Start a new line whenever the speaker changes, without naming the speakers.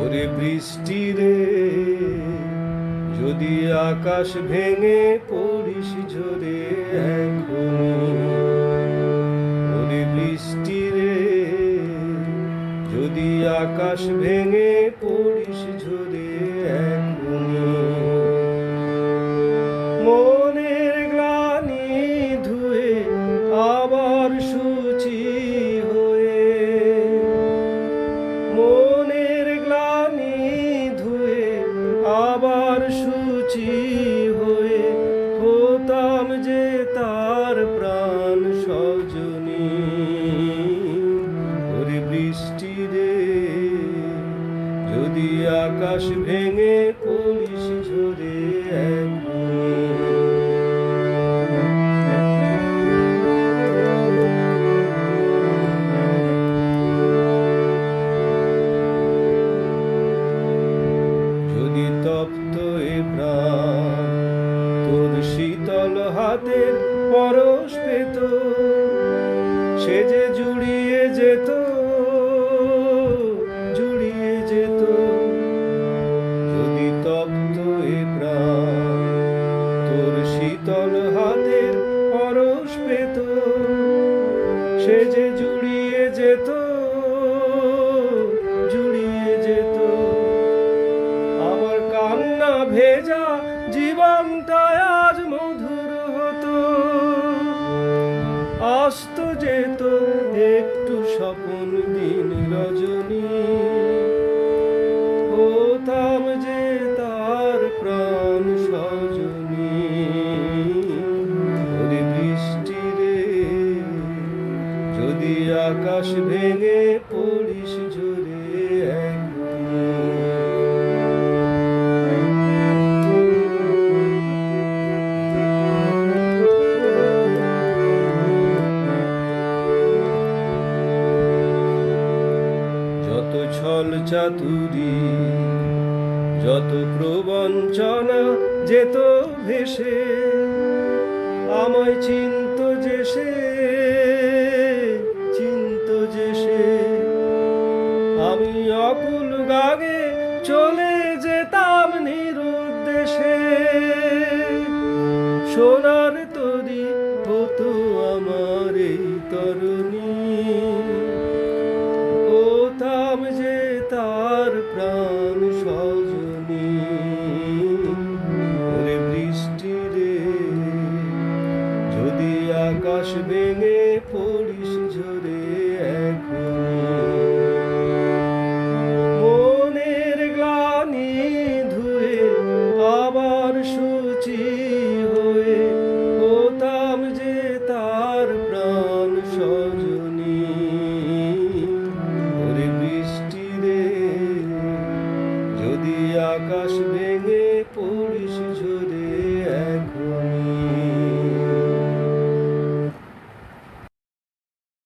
ওরে বৃষ্টি রে, যদি আকাশ ভেঙে পড়িস ঝরে এখনই ওরে বৃষ্টি রে, যদি আকাশ ভেঙে পড়িস ঝরে এখনই আবার সুচি হয়ে হতাম যে তার প্রাণ সজনী। ওরে বৃষ্টি রে যদি আকাশ ভেঙে পুলিশ ঝরে হাতের পরশ পেত, সে যে জুড়িয়ে যেত জুড়িয়ে যেত। যদি তপ্ত এ তোর শীতল হাতের পরশ পেত, সে যে জুড়িয়ে যেত জুড়িয়ে যেত। আমার কান্না ভেজা জীবনটা আসত যেত একটু স্বপন দিন রজনী। হতাম যে তার প্রাণ সজনী। রে, যদি আকাশ ভেঙে পড়িস ঝরে যত ছল চাতুরি, যত প্রবঞ্চনা যেত ভেসে, আমায় চিন্ত যে সে চিন্ত যে সে আমি অকুল গাগে চলে যেতাম নিরুদ্দেশে, সোনার তরি হতো আমার এই তরুণী ওরে বৃষ্টি রে যদি আকাশ ভেঙে পড়িস ঝরে এখনই।